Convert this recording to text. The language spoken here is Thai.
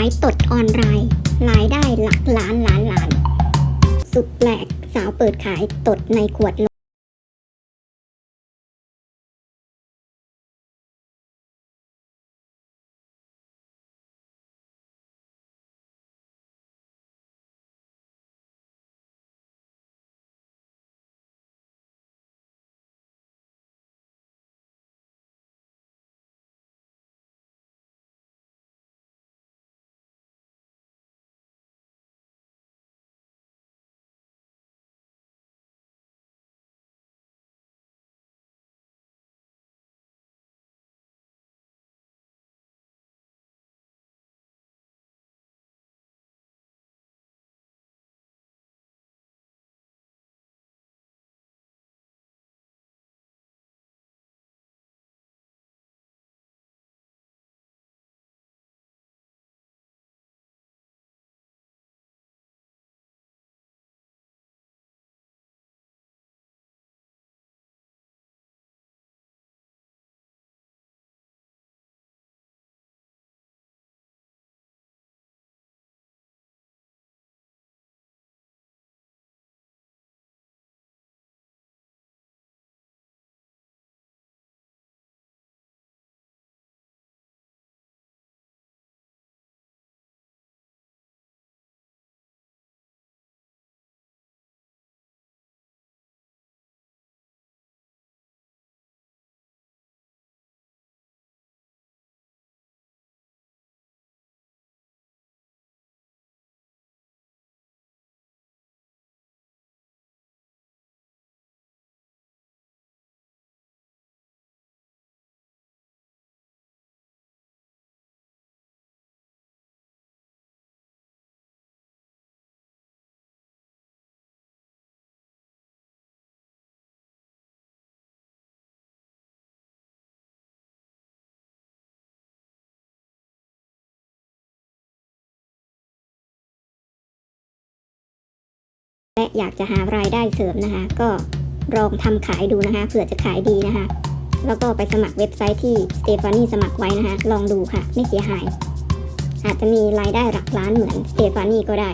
ายตดออนไลน์รายได้หลักล้านล้านล้าน สุดแปลกสาวเปิดขายตดในขวดโหล และอยากจะหารายได้เสริมนะคะ ก็ลองทำขายดูนะคะเผื่อจะขายดีนะคะ แล้วก็ไปสมัครเว็บไซต์ที่สเตฟานีสมัครไว้นะคะ ลองดูค่ะ ไม่เสียหาย อาจจะมีรายได้หลักล้านเหมือนสเตฟานีก็ได้